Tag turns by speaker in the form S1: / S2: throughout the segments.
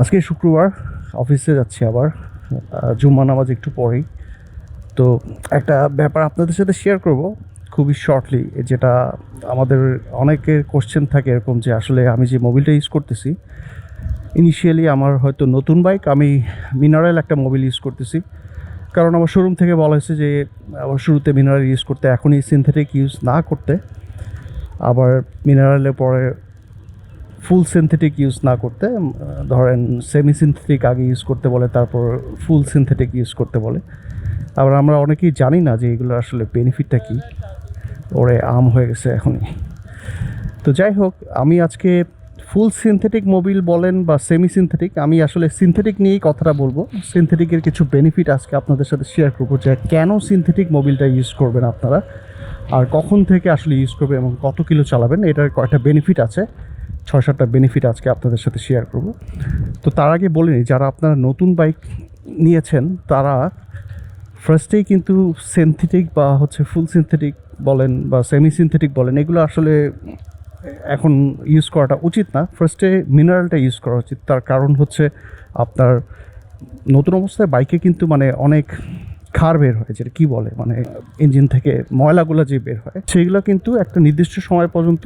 S1: আজকে শুক্রবার অফিসে যাচ্ছি আবার জুম্মা নামাজ একটু পরেই। তো একটা ব্যাপার আপনাদের সাথে শেয়ার করব, খুবই শর্টলি যেটা আমাদের অনেকের কোশ্চেন থাকে এরকম যে আসলে আমি যে মোবিলটা ইউজ করতেছি ইনিশিয়ালি আমার হয়তো নতুন বাইক আমি মিনারেল একটা মোবিল ইউজ করতেছি। কারণ আমার শোরুম থেকে বলা হয়েছে যে, আমার শুরুতে মিনারেল ইউজ করতে, এখনই সিনথেটিক ইউজ না করতে। আবার মিনারেলের পরে ফুল সিনথেটিক ইউজ না করতে ধরেন সেমি সিনথেটিক আগে ইউজ করতে বলে, তারপর ফুল সিনথেটিক ইউজ করতে বলে। আবার আমরা অনেকেই জানি না যে এগুলো আসলে বেনিফিটটা কী। ওরে, আম হয়ে গেছে এখনই। তো যাই হোক, আমি আজকে ফুল সিনথেটিক মোবিল বলেন বা সেমি সিনথেটিক আমি আসলে সিনথেটিক নিয়েই কথাটা বলব। সিনথেটিকের কিছু বেনিফিট আজকে আপনাদের সাথে শেয়ার করব যে কেন সিনথেটিক মোবিলটা ইউজ করবেন আপনারা, আর কখন থেকে আসলে ইউজ করবেন এবং কত কিলো চালাবেন, এটার কয়েকটা বেনিফিট আছে। ছয় সাতটা বেনিফিট আজকে আপনাদের সাথে শেয়ার করব। তো তার আগে বলিনি যারা আপনারা নতুন বাইক নিয়েছেন, তারা ফার্স্টেই কিন্তু সিনথেটিক বা হচ্ছে ফুল সিনথেটিক বলেন বা সেমি সিনথেটিক বলেন, এগুলো আসলে এখন ইউজ করাটা উচিত না। ফার্স্টে মিনারেলটা ইউজ করা উচিত। তার কারণ হচ্ছে আপনার নতুন অবস্থায় বাইকে কিন্তু মানে অনেক খার বের হয়, যেটা কী বলে? মানে ইঞ্জিন থেকে ময়লাগুলো যে বের হয়, সেইগুলো কিন্তু একটা নির্দিষ্ট সময় পর্যন্ত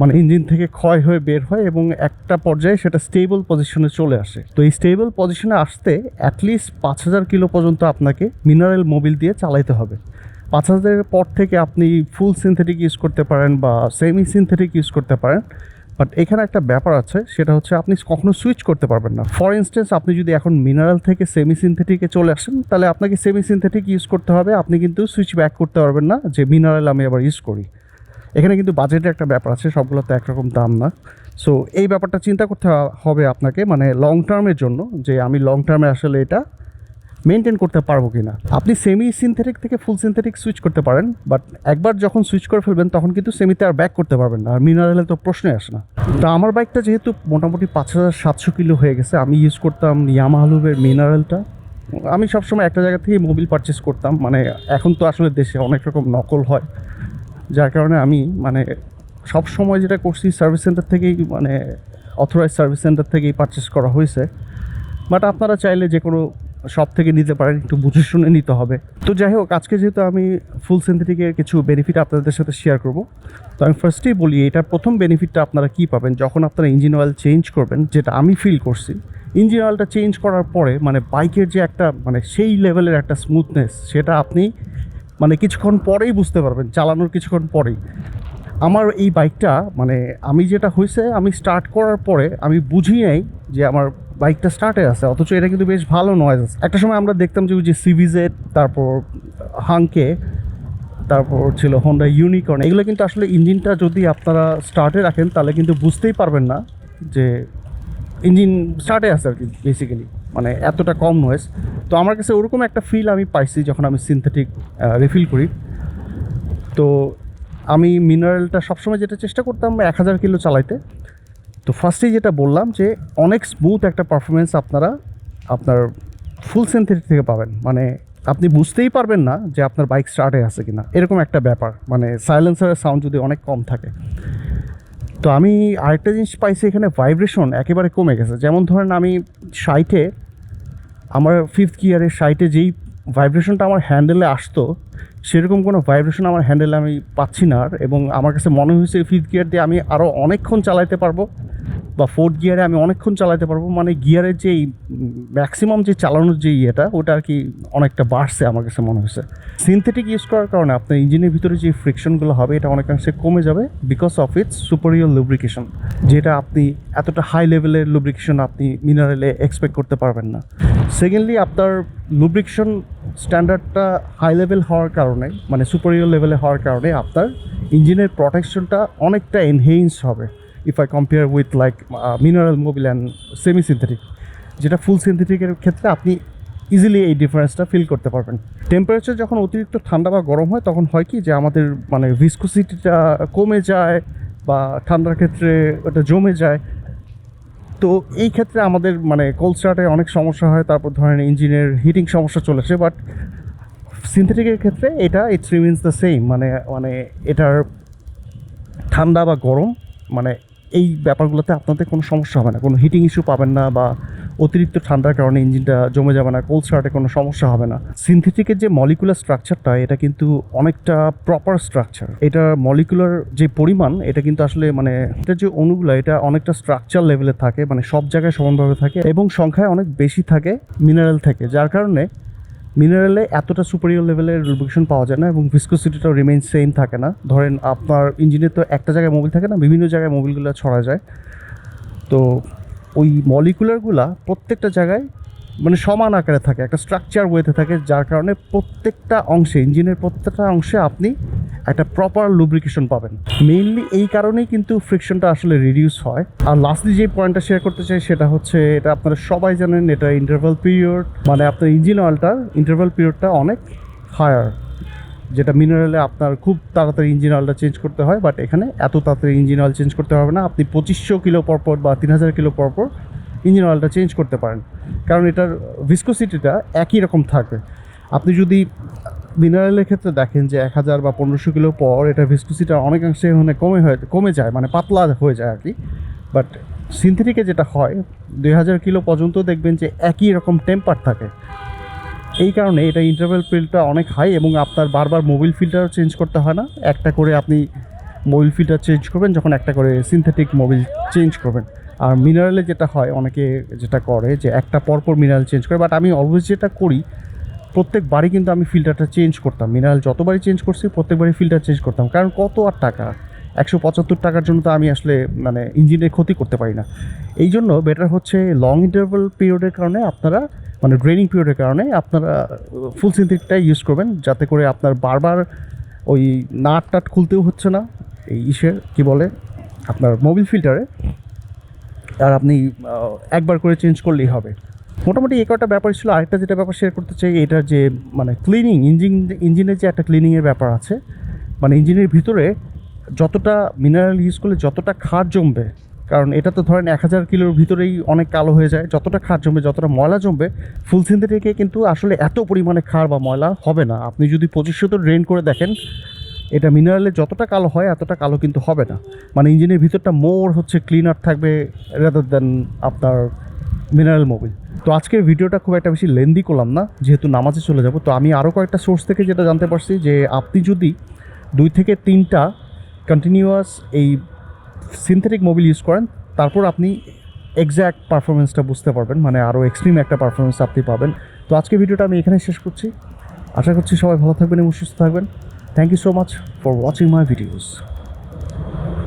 S1: মানে ইঞ্জিন থেকে ক্ষয় হয়ে বের হয় এবং একটা পর্যায়ে সেটা স্টেবল পজিশনে চলে আসে। তো এই স্টেবল পজিশনে আসতে অ্যাটলিস্ট পাঁচ হাজার কিলো পর্যন্ত আপনাকে মিনারেল মোবিল দিয়ে চালাইতে হবে। পাঁচ হাজারের পর থেকে আপনি ফুল সিনথেটিক ইউজ করতে পারেন বা সেমি সিনথেটিক ইউজ করতে পারেন। বাট এখানে একটা ব্যাপার আছে, সেটা হচ্ছে আপনি কখনো সুইচ করতে পারবেন না। ফর ইনস্টেন্স আপনি যদি এখন মিনারেল থেকে সেমি সিনথেটিকে চলে আসেন, তাহলে আপনাকে সেমি সিনথেটিক ইউজ করতে হবে। আপনি কিন্তু সুইচ ব্যাক করতে পারবেন না, যে মিনারেল আমি আবার ইউজ করি। এখানে কিন্তু বাজেটের একটা ব্যাপার আছে, সবগুলো তো একরকম দাম না। সো এই ব্যাপারটা চিন্তা করতে হবে আপনাকে মানে লং টার্মের জন্য, যে আমি লং টার্মে আসলে এটা মেনটেন করতে পারব কি না আপনি সেমি সিনথেটিক থেকে ফুল সিনথেটিক সুইচ করতে পারেন বাট একবার যখন সুইচ করে ফেলবেন, তখন কিন্তু সেমিতে আর ব্যাক করতে পারবেন না, আর মিনারেলে তো প্রশ্নই আসে না। তো আমার বাইকটা যেহেতু মোটামুটি পাঁচ হাজার সাতশো কিলো হয়ে গেছে, আমি ইউজ করতাম ইয়ামাহালুবের মিনারেলটা আমি সবসময় একটা জায়গা থেকে মোবিল পারচেস করতাম মানে এখন তো আসলে দেশে অনেক রকম নকল হয়। যার কারণে আমি মানে সব সময় যেটা করছি সার্ভিস সেন্টার থেকেই মানে অথরাইজ সার্ভিস সেন্টার থেকেই পারচেস করা হয়েছে। বাট আপনারা চাইলে যে কোনো সব থেকে নিতে পারেন, একটু বুঝে শুনে নিতে হবে। তো যাই হোক, আজকে যেহেতু আমি ফুল সিনথেটিকের কিছু বেনিফিট আপনাদের সাথে শেয়ার করব, তো আমি ফার্স্টেই বলি, এটার প্রথম বেনিফিটটা আপনারা কী পাবেন? যখন আপনারা ইঞ্জিন অয়েল চেঞ্জ করবেন, যেটা আমি ফিল করছি ইঞ্জিন অয়েলটা চেঞ্জ করার পরে মানে বাইকের যে একটা মানে সেই লেভেলের একটা স্মুথনেস সেটা আপনি মানে কিছুক্ষণ পরেই বুঝতে পারবেন, চালানোর কিছুক্ষণ পরেই। আমার এই বাইকটা মানে আমি যেটা হয়েছে আমি স্টার্ট করার পরে আমি বুঝি নাই যে আমার বাইকটা স্টার্টে আছে, অথচ এটা কিন্তু বেশ ভালো নয়েজ আছে। একটা সময় আমরা দেখতাম যে ওই যে সিভিজেড তারপর হাঙ্কে তারপর ছিল হোন্ডা ইউনিকর্ন এগুলো কিন্তু আসলে ইঞ্জিনটা যদি আপনারা স্টার্টে রাখেন, তাহলে কিন্তু বুঝতেই পারবেন না যে ইঞ্জিন স্টার্টে আছে আর কি বেসিক্যালি মানে এতটা কম নয়েজ তো আমার কাছে ওরকম একটা ফিল আমি পাইছি যখন আমি সিনথেটিক রিফিল করি। তো আমি মিনারেলটা সবসময় যেটা চেষ্টা করতাম এক হাজার কিলো চালাইতে। তো ফার্স্টেই যেটা বললাম যে, অনেক স্মুথ একটা পারফরমেন্স আপনারা, আপনার ফুল সিনথেটিক থেকে পাবেন। মানে আপনি বুঝতেই পারবেন না যে আপনার বাইক স্টার্টে আছে কিনা। এরকম একটা ব্যাপার। মানে সাইলেন্সারের সাউন্ড যদি অনেক কম থাকে। তো আমি আরেকটা জিনিস পাইছি, এখানে ভাইব্রেশন একেবারে কমে গেছে। যেমন ধরেন আমি সাইটে আমার ফিফথ গিয়ারের সাইটে যেই ভাইব্রেশনটা আমার হ্যান্ডেলে আসতো, সেরকম কোনো ভাইব্রেশন আমার হ্যান্ডেলে আমি পাচ্ছি না। আর এবং আমার কাছে মনে হয়েছে ফিফথ গিয়ার দিয়ে আমি আরও অনেকক্ষণ চালাইতে পারব। বা ফোর্থ গিয়ারে আমি অনেকক্ষণ চালাতে পারব। মানে গিয়ারের যে ম্যাক্সিমাম যে চালানোর যে ইয়েটা, ওটা আর কি অনেকটা বাড়ছে আমার কাছে মনে হয়েছে। সিনথেটিক ইউজ করার কারণে আপনার ইঞ্জিনের ভিতরে যে ফ্রিকশনগুলো হবে, এটা অনেকাংশে কমে যাবে because of its superior lubrication যেটা আপনি এতটা হাই লেভেলের লুব্রিকেশন আপনি মিনারেলে এক্সপেক্ট করতে পারবেন না। সেকেন্ডলি আপনার লুব্রিকেশন স্ট্যান্ডার্ডটা হাই লেভেল হওয়ার কারণে মানে সুপারিয়র লেভেলে হওয়ার কারণে আপনার ইঞ্জিনের প্রোটেকশনটা অনেকটা এনহেন্স হবে। If I compare with like mineral Mobil and semi synthetic যেটা ফুল সিনথেটিকের ক্ষেত্রে আপনি ইজিলি এই ডিফারেন্সটা ফিল করতে পারবেন। টেম্পারেচার যখন অতিরিক্ত ঠান্ডা বা গরম হয়, তখন হয় কি যে আমাদের মানে ভিসকোসিটিটা কমে যায় বা ঠান্ডার ক্ষেত্রে ওটা জমে যায়। তো এই ক্ষেত্রে আমাদের মানে কোল্ড স্টার্টে অনেক সমস্যা হয়। তারপর ধরেন ইঞ্জিনের হিটিং সমস্যা চলে আসে। বাট সিনথেটিকের ক্ষেত্রে এটা ইটস রিমিনস দ্য সেম মানে মানে এটার ঠান্ডা বা গরম মানে এই ব্যাপারগুলোতে আপনাদের কোনো সমস্যা হবে না, কোনো হিটিং ইস্যু পাবেন না বা অতিরিক্ত ঠান্ডার কারণে ইঞ্জিনটা জমে যাবে না কোল্ড স্টার্টে কোনো সমস্যা হবে না। সিনথেটিকের যে মলিকুলার স্ট্রাকচারটা এটা কিন্তু অনেকটা প্রপার স্ট্রাকচার এটা মলিকুলার যে পরিমাণ, এটা কিন্তু আসলে মানে এটা যে অণুগুলো, এটা অনেকটা স্ট্রাকচার লেভেলে থাকে মানে সব জায়গায় সমানভাবে থাকে এবং সংখ্যায় অনেক বেশি থাকে মিনারেল থেকে। যার কারণে মিনারেলে এতটা সুপারিয়র লেভেলের লুব্রিকেশন পাওয়া যায় না এবং ভিসকোসিটিটাও রিমেইন সেম থাকে না। ধরেন আপনার ইঞ্জিনের তো একটা জায়গায় মোবিল থাকে না, বিভিন্ন জায়গায় মোবিলগুলো ছড়া যায়। তো ওই মলিকুলারগুলা প্রত্যেকটা জায়গায় মানে সমান আকারে থাকে, একটা স্ট্রাকচার ওয়েতে থাকে, যার কারণে প্রত্যেকটা অংশে ইঞ্জিনের প্রত্যেকটা অংশে আপনি একটা প্রপার লুব্রিকেশন পাবেন। মেইনলি এই কারণেই কিন্তু ফ্রিকশনটা আসলে রিডিউস হয়। আর লাস্টলি যে পয়েন্টটা শেয়ার করতে চাই, সেটা হচ্ছে এটা আপনারা সবাই জানেন, এটা ইন্টারভাল পিরিয়ড মানে আপনার ইঞ্জিন অয়েলটার ইন্টারভাল পিরিয়ডটা অনেক হায়ার যেটা মিনারেলে আপনার খুব তাড়াতাড়ি ইঞ্জিন অয়েলটা চেঞ্জ করতে হয় বাট এখানে এত তাড়াতাড়ি ইঞ্জিন অয়েল চেঞ্জ করতে হবে না। আপনি পঁচিশশো কিলো পরপর বা তিন হাজার কিলো পরপর ইঞ্জিন অয়েলটা চেঞ্জ করতে পারেন। কারণ এটার ভিসকোসিটিটা একই রকম থাকবে আপনি যদি মিনারেলের ক্ষেত্রে দেখেন যে এক হাজার বা পনেরোশো কিলো পর এটা ভিসকোসিটা অনেকাংশে মানে কমে হয়ে, কমে যায় মানে পাতলা হয়ে যায় আর কি। বাট সিনথেটিকে যেটা হয়, দুই হাজার কিলো পর্যন্ত দেখবেন যে একই রকম টেম্পার থাকে। এই কারণে এটা ইন্টারভেল ফিল্ডটা অনেক হাই এবং আপনার বারবার মোবিল ফিল্টারও চেঞ্জ করতে হয় না। একটা করে আপনি মোবিল ফিল্টার চেঞ্জ করবেন, যখন একটা করে সিনথেটিক মোবিল চেঞ্জ করবেন। আর মিনারেলে যেটা হয়, অনেকে যেটা করে যে একটা পরপর মিনারেল চেঞ্জ করে বাট আমি অলওয়েজ যেটা করি, প্রত্যেকবারই কিন্তু আমি ফিল্টারটা চেঞ্জ করতাম। মিনারেল যতবারই চেঞ্জ করছি, প্রত্যেকবারই ফিল্টার চেঞ্জ করতাম। কারণ কত আর টাকা? একশো পঁচাত্তর টাকার জন্য তো আমি আসলে মানে ইঞ্জিনের ক্ষতি করতে পারি না। এই জন্য বেটার হচ্ছে লং ইন্টারভাল পিরিয়ডের কারণে আপনারা মানে ড্রেনিং পিরিয়ডের কারণে আপনারা ফুল সিনথেটিকটাই ইউজ করবেন, যাতে করে আপনার বারবার ওই নাট টাট খুলতেও হচ্ছে না, এই ইসের, কী বলে, আপনার মোবিল ফিল্টারে। আর আপনি একবার করে চেঞ্জ করলেই হবে। মোটামুটি এই কটা ব্যাপার ছিল। আরেকটা যেটা ব্যাপার শেয়ার করতে চাই এটার যে মানে ক্লিনিং ইঞ্জিন ইঞ্জিনের যে একটা ক্লিনিংয়ের ব্যাপার আছে মানে ইঞ্জিনের ভিতরে যতটা মিনারেল ইউজ করলে যতটা খার জমবে কারণ এটা তো ধরেন এক হাজার কিলোর ভিতরেই অনেক কালো হয়ে যায়। যতটা খার জমবে, যতটা ময়লা জমবে, ফুল সিনথেটিকে কিন্তু আসলে এত পরিমাণে খার বা ময়লা হবে না। আপনি যদি পঁচিশশো তো ড্রেন করে দেখেন, এটা মিনারেলে যতটা কালো হয়, এতটা কালো কিন্তু হবে না। মানে ইঞ্জিনের ভিতরটা মোর হচ্ছে ক্লিনার থাকবে রাদার দেন আপনার মিনারেল মোবিল তো আজকের ভিডিওটা খুব একটা বেশি লেন্দি করলাম না, যেহেতু নামাজে চলে যাব। তো আমি আরও কয়েকটা সোর্স থেকে যেটা জানতে পারছি যে, আপনি যদি দুই থেকে তিনটা কন্টিনিউয়াস এই সিনথেটিক মোবিল ইউজ করেন, তারপর আপনি এক্স্যাক্ট পারফরমেন্সটা বুঝতে পারবেন মানে আরও এক্সট্রিম একটা পারফরমেন্স আপনি পাবেন। তো আজকে ভিডিওটা আমি এখানে শেষ করছি। আশা করছি সবাই ভালো থাকবেন এবং সুস্থ থাকবেন। Thank you so much for watching my videos